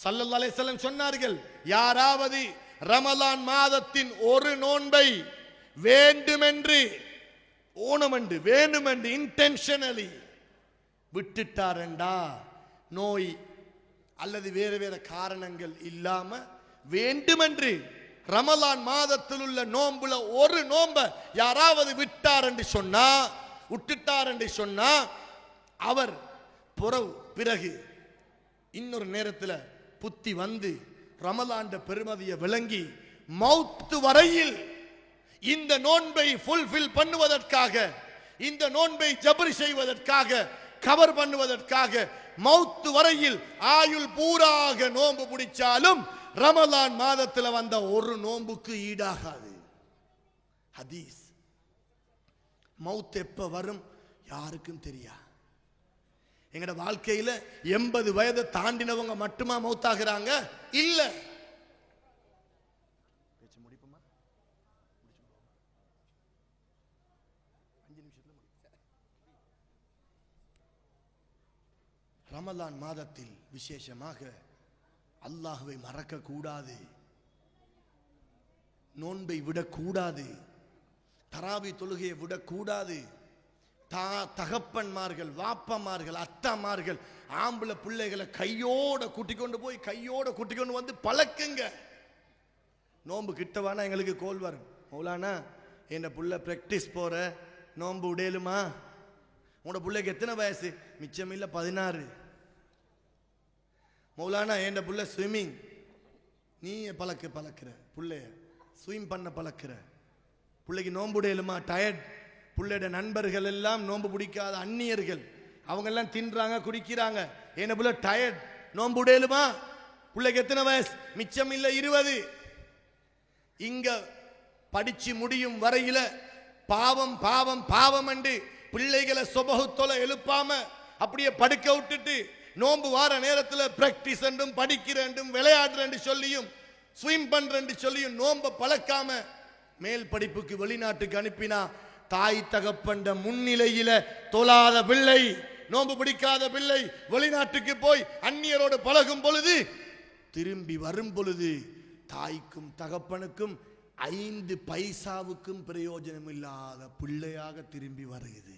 சல்லல்லாஹு செல்லம் சொன்னார்கள் யாராவது ரமலான் மாதத்தின் ஒரு நோன்பை வேண்டுமென்று ஓணமென்று வேண்டுமென்று இன்டென்ஷனலி விட்டுட்டாரண்டா நோய் அல்லது வேறு வேறு காரணங்கள் இல்லாம வேண்டுமென்று ரமலான் மாதத்தில் உள்ள நோம்புல ஒரு நோம்ப யாராவது விட்டார் என்று சொன்னா விட்டுட்டார் என்று சொன்னா அவர் புறவு பிறகு இன்னொரு நேரத்தில் புத்தி வந்து ரமலாண்ட பெருமதியை விளங்கி மௌத்து வரையில் இந்த நோன்பை ஃபுல்ஃபில் பண்ணுவதற்காக இந்த நோன்பை ஜபரி செய்வதற்காக கவர் பண்ணுவதற்காக மௌத்து வரையில் ஆயுள் பூராக நோன்பு பிடிச்சாலும் ரமலான் மாதத்தில் வந்த ஒரு நோன்புக்கு ஈடாகாது. ஹதீஸ். மவுத் எப்ப வரும்? யாருக்கும் தெரியா எங்கட வாழ்க்கையில எண்பது வயதை தாண்டினவங்க மட்டுமா மௌத்தாகிறாங்க? இல்ல. அஞ்சு நிமிஷத்துல ரமலான் மாதத்தில் விசேஷமாக அல்லாஹுவை மறக்க கூடாது. நோன்பை விடக்கூடாது. தராவி தொழுகையை விடக்கூடாது. தா தகப்பன்மார்கள் வாப்பமார்கள் அத்தாமார்கள் ஆம்பளை பிள்ளைகளை கையோட கூட்டிக் கொண்டு போய் கையோட கூட்டிக் கொண்டு வந்து பழக்குங்க. நோன்பு கிட்டவானா எங்களுக்கு கோல் வரும். மௌலானா என் புள்ள ப்ராக்டிஸ் போற? நோன்பு உடையலுமா? உன்னோட பிள்ளைக்கு எத்தனை வயசு? மிச்சம் இல்லை பதினாறு. மௌலானா என் புள்ள ஸ்விம்மிங் நீ பழக்க பழக்கிற. புள்ளைய ஸ்விம் பண்ண பழக்கிற. பிள்ளைக்கு நோன்பு உடையலுமா? டயர்ட் பிள்ளையோட நண்பர்கள் எல்லாம் நோன்பு பிடிக்காத அந்நியர்கள். அவங்க எல்லாம் தின்றாங்க குடிக்கிறாங்க. என்ன புள்ள டயர்ட் நோன்பு உடையலுமா பிள்ளைக்கு எத்தனை வயசு? மிச்சம் இல்லை இருபது. இங்க படிச்சு முடியும் வரையில பாவம் பாவம் பாவம் என்று பிள்ளைகளை சொபகுத்தொலை எழுப்பாம அப்படியே படுக்க விட்டுட்டு நோன்பு வார நேரத்தில் பிராக்டிஸ் என்றும் படிக்கிறேன் விளையாடுறேன் சொல்லியும் ஸ்விம் பண்றேன் சொல்லியும் நோன்பை பழக்காம மேல் படிப்புக்கு வெளிநாட்டுக்கு அனுப்பினா தாய் தகப்பண்ட முன்னிலையில தொழாத பிள்ளை நோன்பு பிடிக்காத பிள்ளை வெளிநாட்டுக்கு போய் அந்நியரோடு பழகும் பொழுது திரும்பி வரும் பொழுது தாய்க்கும் தகப்பனுக்கும் ஐந்து பைசாவுக்கும் பிரயோஜனம் இல்லாத பிள்ளையாக திரும்பி வருகிறது.